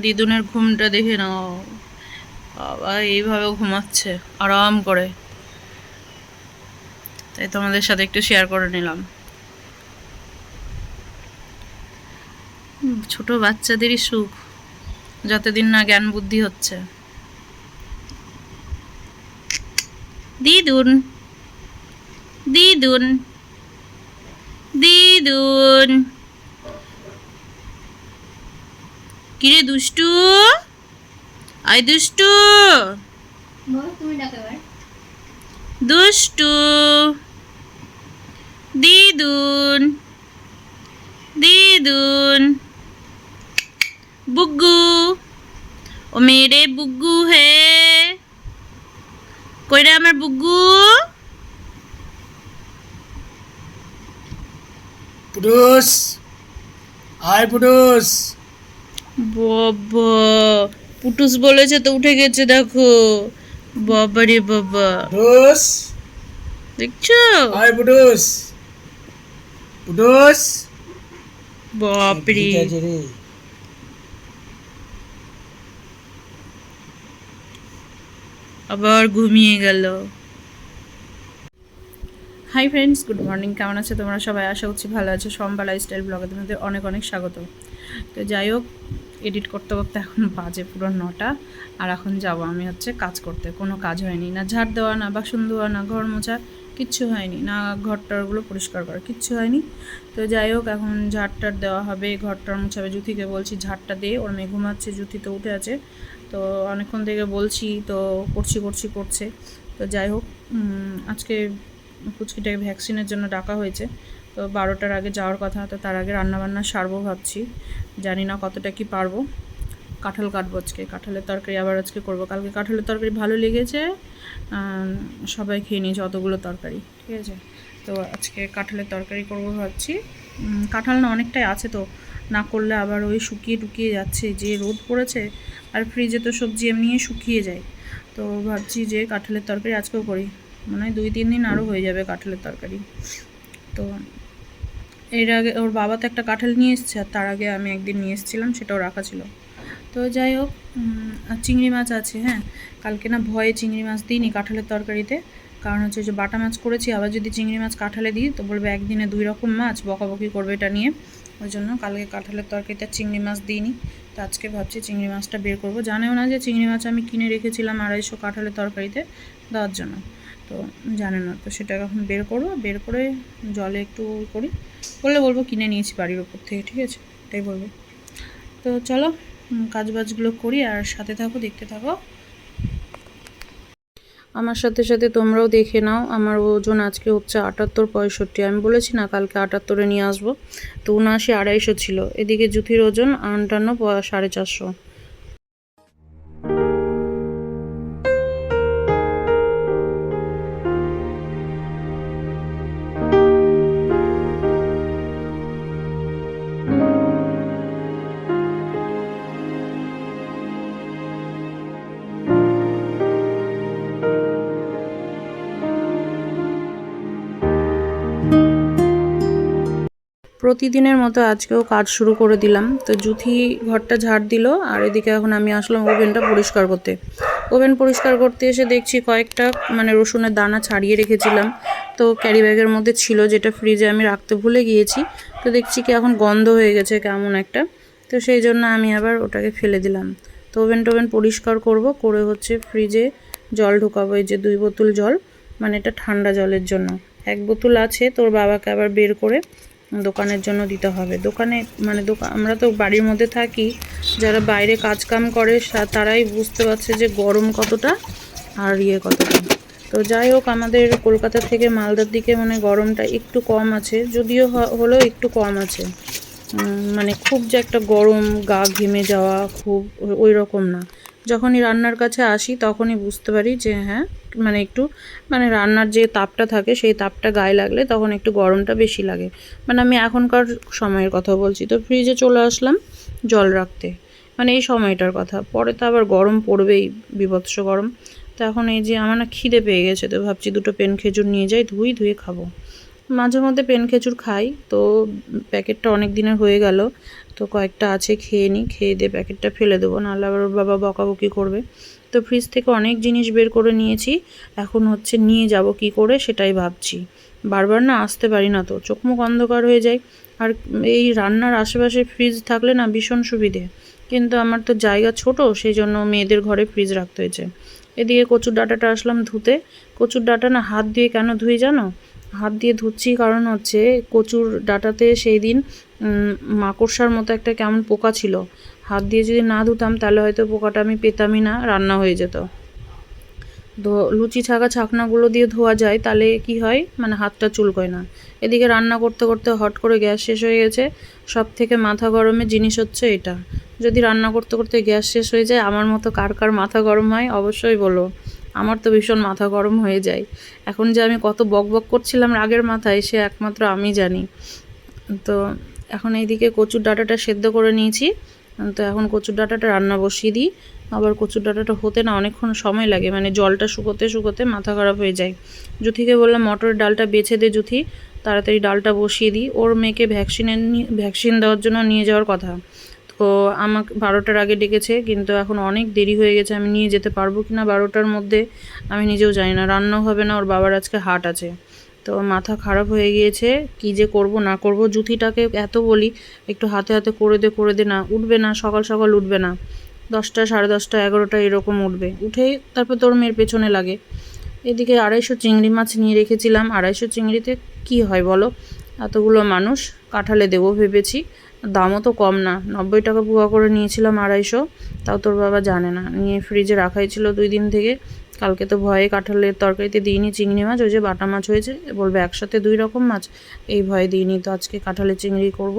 দিদুনের ঘুমটা দেখে নাও। বাবা, এইভাবে ঘুমাচ্ছে, আরাম করে। তাই তোমাদের সাথে একটু শেয়ার করে নিলাম। ছোট বাচ্চাদেরই সুখ, যতদিন না জ্ঞান বুদ্ধি হচ্ছে। দিদুন দিদুন দিদুন। কিরে দুষ্টু? আই দুষ্টু। দুষ্টু। দিদুন। দিদুন। বুগ্গু। ও মেরে বুগ্গু হে। কইরে আমার বুগ্গু? পুরুষ। আয় পুরুষ। বাবা পুটুস বলেছে তো উঠে গেছে দেখো। বাবা রে বাবা। পুরুষ দেখছ? আয় পুরুষ পুরুষ বাপরে। আবার ঘুমিয়ে গেল। Hi friends good morning. কেমন আছে তোমরা সবাই? আশা করছি ভালো আছো। সম্পা লাইফস্টাইল ব্লগে তোমাদের অনেক অনেক স্বাগত। তো যাই হোক এডিট করতে করতে এখন বাজে পুরো নটা। আর এখন যাব আমি হচ্ছে কাজ করতে। কোনো কাজ হয়নি না, ঝাড় দেওয়া না, বাসন ধোয়া না, ঘর মোছা, কিচ্ছু হয়নি না, ঘরটারগুলো পরিষ্কার করা, কিচ্ছু হয়নি। তো যাই হোক, এখন ঝাড়টার দেওয়া হবে, ঘরটার মুছাবে। জুথিকে বলছি, ঝাড়টা দিয়ে ওর মেয়ে ঘুমাচ্ছে জুথি তো উঠে আছে। তো অনেকক্ষণ থেকে বলছি, তো করছি করছি, করছে। তো যাই হোক আজকে পুচকিটাকে ভ্যাকসিনের জন্য ডাকা হয়েছে। তো বারোটার আগে যাওয়ার কথা, তো তার আগে রান্নাবান্না সারবো ভাবছি। জানি না কতটা কি পারব। কাঁঠাল কাটবো আজকে। কাঁঠালের তরকারি আবার আজকে করব। কালকে কাঁঠালের তরকারি ভালো লেগেছে সবাই খেয়ে নিয়েছে অতগুলো তরকারি, ঠিক আছে? তো আজকে কাঁঠালের তরকারি করব ভাবছি। কাঁঠাল না অনেকটাই আছে তো, না করলে আবার ওই শুকিয়ে টুকিয়ে যাচ্ছে, যে রোদ পড়েছে আর ফ্রিজে তো সবজি এমনিই শুকিয়ে যায়। তো ভাবছি যে কাঁঠালের তরকারি আজকেও করি। মনে হয় দুই, তিন দিন আরও হয়ে যাবে কাঁঠালের তরকারি। তো এর আগে ওর বাবা তো একটা কাঁঠাল নিয়ে এসছে আর তার আগে আমি একদিন নিয়ে এসেছিলাম, সেটাও রাখা ছিল। তো যাই হোক চিংড়ি মাছ আছে হ্যাঁ? কালকে না ভয়ে চিংড়ি মাছ দিইনি কাঁঠালের তরকারিতে। কারণ হচ্ছে যে বাটা মাছ করেছি, আবার যদি চিংড়ি মাছ কাঁঠালে দিই, তো বলবে একদিনে দুই রকম মাছ, বকাবকি করবে এটা নিয়ে। ওই জন্য কালকে কাঁঠালের তরকারিতে চিংড়ি মাছ দিইনি। তো আজকে ভাবছি চিংড়ি মাছটা বের করব। জানেও না যে চিংড়ি মাছ আমি কিনে রেখেছিলাম আড়াইশো কাঁঠালের তরকারিতে, দেওয়ার জন্য। তো জানে না, তো সেটা এখন বের করো বের করে জলে একটু করি। বললে বলব কিনে নিয়েছি বাড়ির ওপর থেকে, ঠিক আছে? এটাই বলব। তো চলো কাজ বাজগুলো করি আর সাথে থাকো, দেখতে থাকো। আমার সাথে সাথে তোমরাও দেখে নাও, আমার ওজন আজকে হচ্ছে আটাত্তর পঁয়ষট্টি। আমি বলেছি না কালকে আটাত্তরে নিয়ে আসব। তো উনআশি আড়াইশো ছিল। এদিকে জুথির ওজন আটান্ন সাড়ে চারশো। প্রতিদিনের মতো আজকেও কাজ শুরু করে দিলাম। তো জুথি ঘরটা ঝাড় দিল, আর এদিকে এখন আমি আসলাম ওভেনটা পরিষ্কার করতে। ওভেন পরিষ্কার করতে এসে দেখছি কয়েকটা মানে রসুনের দানা ছাড়িয়ে রেখেছিলাম। তো ক্যারি ব্যাগের মধ্যে ছিল যেটা ফ্রিজে আমি রাখতে ভুলে গিয়েছি। তো দেখছি কি এখন গন্ধ হয়ে গেছে কেমন একটা। তো সেই জন্য আমি আবার ওটাকে ফেলে দিলাম। তো ওভেন টোভেন পরিষ্কার করব, করে হচ্ছে ফ্রিজে জল ঢোকাবো, এই যে দুই বোতল জল মানে এটা ঠান্ডা জলের জন্য। এক বোতল আছে, তোর বাবাকে আবার বের করে দোকানের জন্য দিতে হবে। দোকানে মানে দোকান আমরা তো বাড়ির মধ্যে থাকি, যারা বাইরে কাজ কাম করে তারাই বুঝতে পারছে যে গরম কতটা আর ইয়ে কতটা। তো যাই হোক, আমাদের কলকাতা থেকে মালদার দিকে মানে গরমটা একটু কম আছে, যদিও হলেও একটু কম আছে। মানে খুব যে একটা গরম গা ঘেমে যাওয়া, খুব ওই রকম না। যখনই রান্নার কাছে আসি, তখনই বুঝতে পারি যে হ্যাঁ মানে একটু মানে রান্নার যে তাপটা থাকে, সেই তাপটা গায়ে লাগলে তখন একটু গরমটা বেশি লাগে। মানে আমি এখনকার সময়ের কথা বলছি। তো ফ্রিজে চলে আসলাম জল রাখতে। মানে এই সময়টার কথা। পরে তো আবার গরম পড়বেই, বিভৎস গরম। তো এখন এই যে আমার না খিদে পেয়ে গেছে, তো ভাবছি দুটো পেন খেজুর নিয়ে যাই, ধুই, ধুয়ে খাব। মাঝে মধ্যে পেন খেজুর খাই, তো প্যাকেটটা অনেক দিনের হয়ে গেল, তো কয়েকটা আছে, খেয়ে নিই, খেয়ে দিয়ে প্যাকেটটা ফেলে দেবো, নাহলে আবার বাবা বকাবকি করবে। তো ফ্রিজ থেকে অনেক জিনিস বের করে নিয়েছি, এখন হচ্ছে নিয়ে যাব কি করে সেটাই ভাবছি। বারবার না আসতে পারি না তো, চোখ মুখ অন্ধকার হয়ে যায়, আর এই রান্নার আশেপাশে ফ্রিজ থাকলে না ভীষণ সুবিধে, কিন্তু আমার তো জায়গা ছোট সেই জন্য মেয়েদের ঘরে ফ্রিজ রাখতে হয়েছে। এদিকে কচুর ডাটাটা আসলাম ধুতে, কচুর ডাটা না হাত দিয়ে কেন ধুই জানো? হাত দিয়ে ধুচ্ছি, কারণ হচ্ছে কচুর ডাঁটাতে সেই দিন মাকড়সার মতো একটা কেমন পোকা ছিল। হাত দিয়ে যদি না ধুতাম, তাহলে হয়তো পোকাটা আমি পেতামই না, রান্না হয়ে যেত। লুচি ছাকা ছাকনাগুলো দিয়ে ধোয়া যায়, তাহলে কি হয়? মানে হাতটা চুলকোয় না। এদিকে রান্না করতে করতে হট করে গ্যাস শেষ হয়ে গেছে। সব থেকে মাথা গরমের জিনিস হচ্ছে এটা। যদি রান্না করতে করতে গ্যাস শেষ হয়ে যায়, আমার মতো কার কার মাথা গরম হয়, অবশ্যই বলো। আমার তো ভীষণ মাথা গরম হয়ে যায়। এখন যে আমি কত বক বক করছিলাম রাগের মাথায়, সে একমাত্র আমি জানি। তো এখন এইদিকে কচুর ডাঁটাটা সেদ্ধ করে নিয়েছি। তো এখন কচুর ডাঁটাটা রান্না বসিয়ে দিই। আবার কচুর ডাঁটাটা হতে না অনেকক্ষণ সময় লাগে মানে জলটা শুকোতে শুকোতে মাথা খারাপ হয়ে যায়। জুথিকে বললাম, মটরের ডালটা বেছে দে জুথি, তাড়াতাড়ি ডালটা বসিয়ে দিই। ওর মেয়েকে ভ্যাকসিনের ভ্যাকসিন দেওয়ার জন্য নিয়ে যাওয়ার কথা। তো আমাকে বারোটার আগে ডেকেছে, কিন্তু এখন অনেক দেরি হয়ে গেছে, আমি নিয়ে যেতে পারব কি না বারোটার মধ্যে আমি নিজেও জানি না, রান্নাও হবে না, ওর বাবার আজকে হাট আছে। তো মাথা খারাপ হয়ে গিয়েছে, কি যে করব না করব, জুথিটাকে এত বলি, একটু হাতে হাতে করে দে করে দে, না, উঠবে না, সকাল সকাল উঠবে না। দশটা, সাড়ে দশটা, এগারোটা এরকম উঠবে, উঠেই তারপর তোর মেয়ের পেছনে লাগে। এদিকে আড়াইশো চিংড়ি মাছ নিয়ে রেখেছিলাম, আড়াইশো চিংড়িতে কি হয় বলো? এতগুলো মানুষ, কাঁঠালে দেবো ভেবেছি। দামও তো কম না। নব্বই টাকা পুয়া করে নিয়েছিলাম আড়াইশো, তাও তোর বাবা জানে না। নিয়ে ফ্রিজে রাখাই ছিল দুই দিন থেকে। কালকে তো ভয়ে কাঁঠালের তরকারিতে দিইনি চিংড়ি মাছ, ওই যে বাটা মাছ হয়েছে, বলবে একসাথে দুই রকম মাছ। এই ভয়ে দিইনি, তো আজকে কাঁঠালের চিংড়ি করব।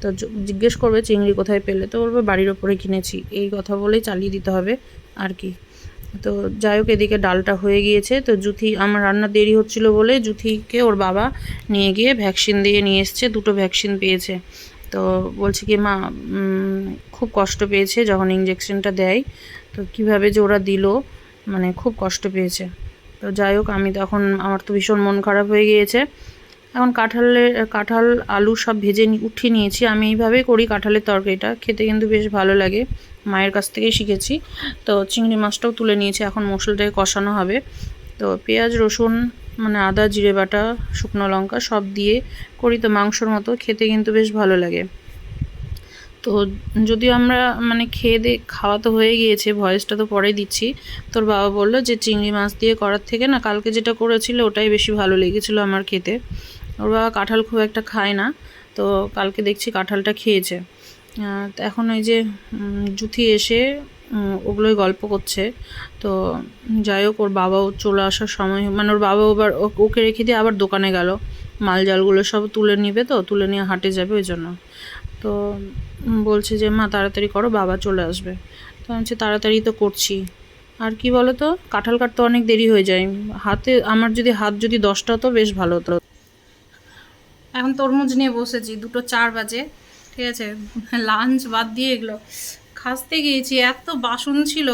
তো জিজ্ঞেস করবে চিংড়ি কোথায় পেলে, তো বলবে বাড়ির ওপরে কিনেছি। এই কথা বলেই চালিয়ে দিতে হবে আর কি। তো যাই হোক, এদিকে ডালটা হয়ে গিয়েছে। তো জুথি, আমার রান্না দেরি হচ্ছিল বলে জুথিকে ওর বাবা নিয়ে গিয়ে ভ্যাকসিন দিয়ে নিয়ে এসছে, দুটো ভ্যাকসিন পেয়েছে। তো বলছে কি, মা খুব কষ্ট পেয়েছে যখন ইঞ্জেকশনটা দেয়। তো কীভাবে যে ওরা দিল মানে খুব কষ্ট পেয়েছে। তো যাই হোক, আমি তখন, আমার তো ভীষণ মন খারাপ হয়ে গিয়েছে। এখন কাঁঠালের কাঁঠাল, আলু সব ভেজে উঠিয়ে নিয়েছি। আমি এইভাবেই করি কাঁঠালের তরকারিটা। খেতে কিন্তু বেশ ভালো লাগে। মায়ের কাছ থেকেই শিখেছি। তো চিংড়ি মাছটাও তুলে নিয়েছি। এখন মশলাটাকে কষানো হবে। তো পেঁয়াজ, রসুন মানে আদা, জিরে বাটা, শুকনো লঙ্কা সব দিয়ে করি। তো মাংসর মতো খেতে কিন্তু বেশ ভালো লাগে। তো যদিও আমরা মানে খেয়ে দিয়ে খাওয়া তো হয়ে গিয়েছে, ভয়েসটা তো পরে দিচ্ছি। তোর বাবা বলল যে চিংড়ি মাছ দিয়ে করার থেকে না কালকে যেটা করেছিল ওটাই বেশি ভালো লেগেছিলো আমার খেতে। ওর বাবা কাঁঠাল খুব একটা খায় না, তো কালকে দেখছি কাঁঠালটা খেয়েছে। এখন ওই যে জুথি এসে ওগুলোই গল্প করছে। তো যাই হোক, ওর বাবাও চলে আসার সময় মানে ওর বাবা আবার ওকে রেখে দিয়ে আবার দোকানে গেল। মাল জালগুলো সব তুলে নিবে তো, তুলে নিয়ে হাটে যাবে ওই জন্য। তো বলছে যে, মা, তাড়াতাড়ি করো, বাবা চলে আসবে। তো আমি তাড়াতাড়ি তো করছি। আর কি বলো তো কাঁঠাল কাটতে অনেক দেরি হয়ে যায়। হাতে, আমার যদি হাত যদি দশটা হতো, বেশ ভালো হতো। এখন তরমুজ নিয়ে বসেছি, দুটো চার বাজে, ঠিক আছে? লাঞ্চ বাদ দিয়ে এগুলো। খাসতে গিয়েছি, এত বাসন ছিল।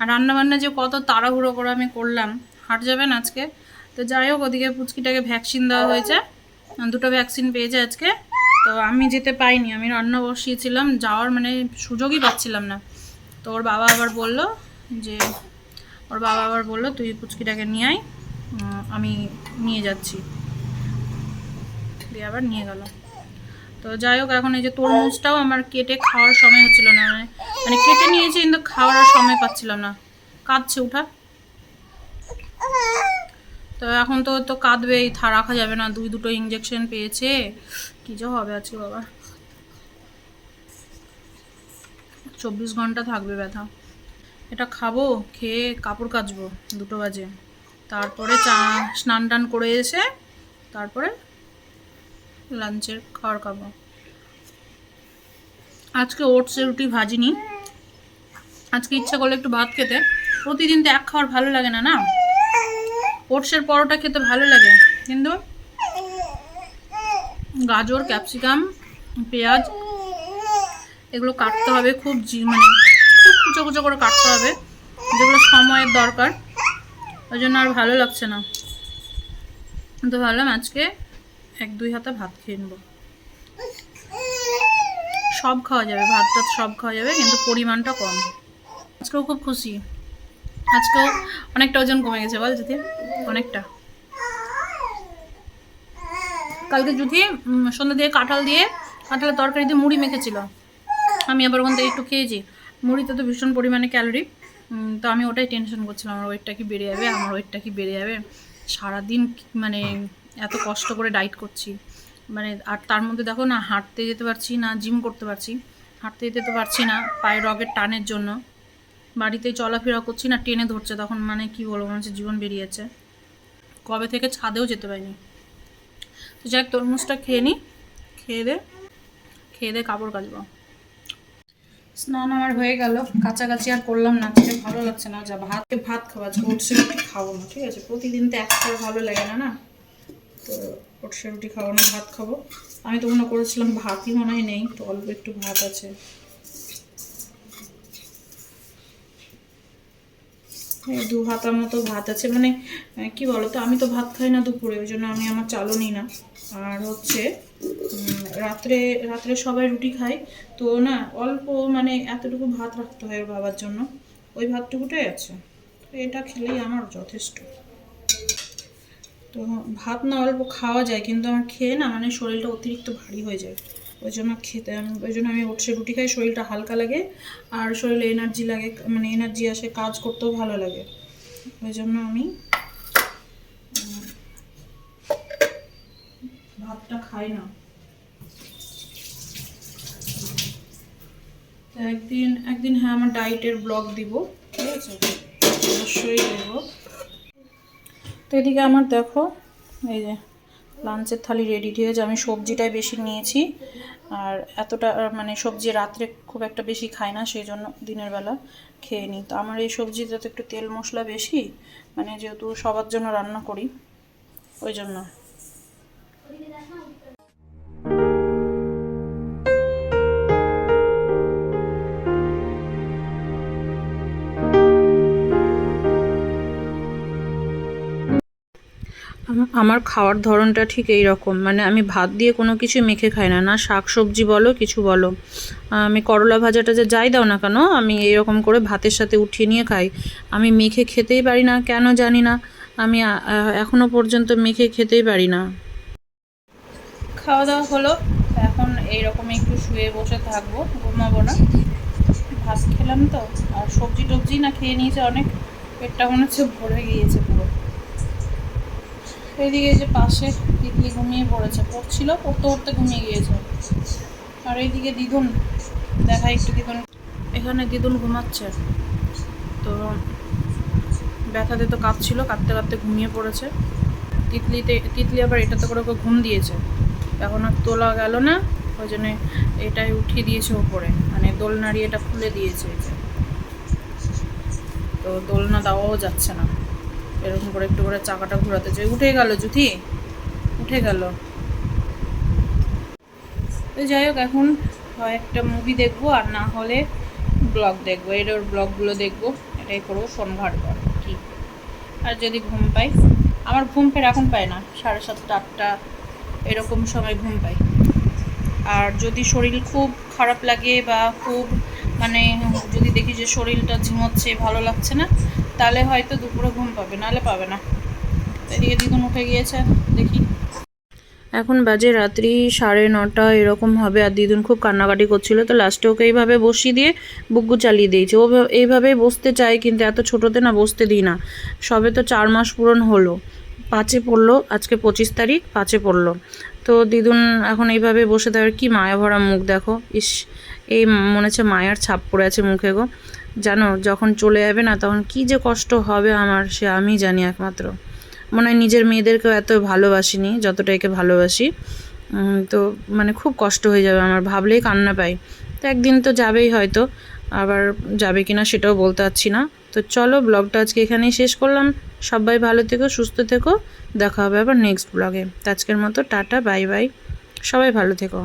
আর রান্নাবান্না যে কত তাড়াহুড়ো করে আমি করলাম হাট যাবেন আজকে। তো যাই হোক, ওদিকে পুচকিটাকে ভ্যাকসিন দেওয়া হয়েছে। দুটো ভ্যাকসিন পেয়েছে আজকে। তো আমি যেতে পাইনি, আমি রান্না বসিয়েছিলাম, যাওয়ার মানে সুযোগই পাচ্ছিলাম না। তো ওর বাবা আবার বলল যে, ওর বাবা আবার বলল, তুই পুচকিটাকে নিয়ে আয় আমি নিয়ে যাচ্ছি। দিয়ে আবার নিয়ে গেল। তো যাই হোক, এখন এই যে তরমুজটাও আমার কেটে খাওয়ার সময় হচ্ছিল না। মানে মানে কেটে নিয়েছি, কিন্তু খাওয়ার আর সময় পাচ্ছিলাম না। কাঁদছে উঠা। তো এখন তো তো কাঁদবেই, থা, রাখা যাবে না। দুই দুটো ইঞ্জেকশন পেয়েছে। কি যে হবে আজকে, বাবা। চব্বিশ ঘণ্টা থাকবে ব্যথা। এটা খাব, খেয়ে কাপড় কাচবো, দুটো বাজে। তারপরে চা স্নান টান করে এসে, তারপরে লাঞ্চের খাওয়ার খাব। আজকে ওটসের রুটি ভাজিনি। আজকে ইচ্ছা করলে একটু ভাত খেতে। প্রতিদিন তো এক খাওয়ার ভালো লাগে না না? ওটসের পরোটা খেতে ভালো লাগে। কিন্তু গাজর, ক্যাপসিকাম, পেঁয়াজ এগুলো কাটতে হবে খুব মানে খুব কুচো কুচো করে কাটতে হবে। যেগুলো সময়ের দরকার। ওই জন্য আর ভালো লাগছে না। তো ভাবলাম আজকে এক দুই হাতে ভাত খেয়ে নেব। সব খাওয়া যাবে ভাত টাত সব খাওয়া যাবে কিন্তু পরিমাণটা কম। আজকেও খুব খুশি। আজকেও অনেকটা ওজন কমে গেছে বল যদি অনেকটা। কালকে উম, সন্ধ্যা দিয়ে কাঁঠাল দিয়ে কাঁঠালের তরকারি দিয়ে মুড়ি মেখেছিল। আমি আবার ওখান থেকে একটু খেয়েছি। মুড়িতে তো ভীষণ পরিমাণে ক্যালোরি তো আমি ওটাই টেনশন করছিলাম আমার ওয়েটটা কি বেড়ে যাবে আমার ওয়েটটা কি বেড়ে যাবে? সারাদিন মানে এত কষ্ট করে ডাইট করছি। মানে আর তার মধ্যে দেখো না, হাঁটতে যেতে পারছি না, জিম করতে পারছি, হাঁটতে যেতে তো পারছি না, পায়ে রগের টানের জন্য। বাড়িতে চলাফেরা করছি না, টেনে ধরছে, তখন মানে কি বলব মনে জীবন বেরিয়েছে কবে থেকে ছাদেও যেতে পারিনি। তো যাই তরমুজটা খেয়ে নিই খেয়ে দে খেয়ে দে কাপড় কাচবো। স্নান আমার হয়ে গেল, কাছাকাছি আর করলাম না, আজকে ভালো লাগছে না, যা ভাত ভাত খাওয়া রুটি খাব না, ঠিক আছে? প্রতিদিন তো একটা ভালো লাগে না না? তো রুটি খাব না, ভাত খাব। আমি তো মনে করেছিলাম ভাতই মনে হয় নেই, তো অল্প একটু ভাত আছে। দু হাতার মতো ভাত আছে মানে কি বলো তো আমি তো ভাত খাই না দুপুরে, ওই জন্য আমি আমার চালও নিই না। আর হচ্ছে রাত্রে রাত্রে সবাই রুটি খাই তো না, অল্প মানে এতটুকু ভাত রাখতে হয় বাবার জন্য। ওই ভাতটুকুটাই আছে এটা খেলেই আমার যথেষ্ট। তো ভাত না অল্প খাওয়া যায়, কিন্তু আমার খেয়ে না মানে শরীরটা অতিরিক্ত ভারী হয়ে যায়। ওই জন্য খেতে ওই জন্য আমি উঠছে রুটি খাই, শরীরটা হালকা লাগে আর শরীরে এনার্জি লাগে মানে এনার্জি আসে, কাজ করতেও ভালো লাগে। ওই জন্য আমি ভাতটা খাই না। একদিন একদিন হ্যাঁ আমার ডায়েটের ব্লগ দিব, ঠিক আছে? অবশ্যই দেব। এদিকে আমার দেখো, এই যে লাঞ্চের থালি রেডি হয়েছে। আমি সবজিটাই বেশি নিয়েছি। আর এতটা মানে সবজি রাত্রে খুব একটা বেশি খাই না, সেই জন্য দিনের বেলা খেয়ে নিই। তো আমার এই সবজিতে তো একটু তেল মশলা বেশি মানে যেহেতু সবার জন্য রান্না করি, ওই জন্য। আমার খাওয়ার ধরনটা ঠিক এই রকম মানে আমি ভাত দিয়ে কোনো কিছু মেখে খাই না। না শাক সবজি বলো, কিছু বলো। আমি করলা ভাজাটা যে যাই দাও না কেন, আমি এইরকম করে ভাতের সাথে উঠিয়ে নিয়ে খাই। আমি মেখে খেতেই পারি না, কেন জানি না। আমি আ- আ- এখনও পর্যন্ত মেখে খেতেই পারি না। খাওয়া দাওয়া হলো। এখন এই এইরকম একটু শুয়ে বসে থাকব, ঘুমাবো না। ভাত খেলাম তো। আর সবজি টবজি না খেয়ে নিয়েছে অনেক। পেটটা মনে হচ্ছে ভরে গিয়েছে পুরো। এইদিকে যে পাশে তিতলি ঘুমিয়ে পড়েছে, পড়ছিল, পড়তে পড়তে ঘুমিয়ে গিয়েছে। আর এইদিকে দিদুন, দেখা একটু দিদুন। এখানে দিদুন ঘুমাচ্ছে। তো ব্যথাতে তো কাঁপছিল, কাঁপতে কাঁপতে ঘুমিয়ে পড়েছে। তিতলিতে, তিতলি আবার এটাতে করে ওকে ঘুম দিয়েছে। এখন আর তোলা গেল না, ওই জন্য এটাই উঠিয়ে দিয়েছে ওপরে। মানে দোলনাড়ি এটা খুলে দিয়েছে তো দোলনা দেওয়াও যাচ্ছে না। এরকম করে একটু করে চাকাটা ঘোরাতে চাই। উঠে গেল জুথি উঠে গেল। তো যাই হোক, এখন হয় একটা মুভি দেখব আর না হলে ব্লগ দেখব। এর ওর ব্লগগুলো দেখব। এটাই করব ফোন ঘাট কর কি? আর যদি ঘুম পাই, আমার ঘুম ফের এখন পায় না। সাড়ে সাতটা, আটটা, এরকম সময় ঘুম পাই। আর যদি শরীর খুব খারাপ লাগে বা খুব মানে যদি দেখি যে শরীরটা ঝিমোচ্ছে, ভালো লাগছে না, তাহলে হয়তো দুপুরে ঘুম পাবে, নাহলে পাবে না। এদিকে দিদুন উঠে গিয়েছে, দেখি। এখন বাজে রাত্রি সাড়ে নটা, এরকম হবে, আর দিদুন খুব কান্নাকাটি করছিল, তো লাস্টে ওকে এইভাবে বসিয়ে দিয়ে বুকু চালিয়ে দিয়েছে। ও এইভাবেই বসতে চায়, কিন্তু এত ছোটোতে না বসতে দিই না। সবে তো চার মাস পূরণ হলো, পাঁচে পড়ল, আজকে পঁচিশ তারিখ, পাঁচে পড়ল। তো দিদুন এখন এইভাবে বসে থাকার কি মায়া ভরা মুখ দেখো, ইস। এই মনে হচ্ছে মায়ার ছাপ পড়ে আছে মুখে গো। জানো, যখন চলে যাবে না, তখন কি যে কষ্ট হবে আমার, সে আমি জানি একমাত্র। মনে হয় নিজের মেয়েদেরকেও এত ভালোবাসিনি, যতটা একে ভালোবাসি। তো মানে খুব কষ্ট হয়ে যাবে আমার, ভাবলেই কান্না পাই। তো একদিন তো যাবেই হয়তো, আবার যাবে কি না সেটাও বলতে পারছি না। তো চলো, ব্লগটা আজকে এখানেই শেষ করলাম। সবাই ভালো থেকো, সুস্থ থেকো। দেখা হবে আবার নেক্সট ব্লগে আজকের মতো, টাটা বাই বাই সবাই ভালো থেকো।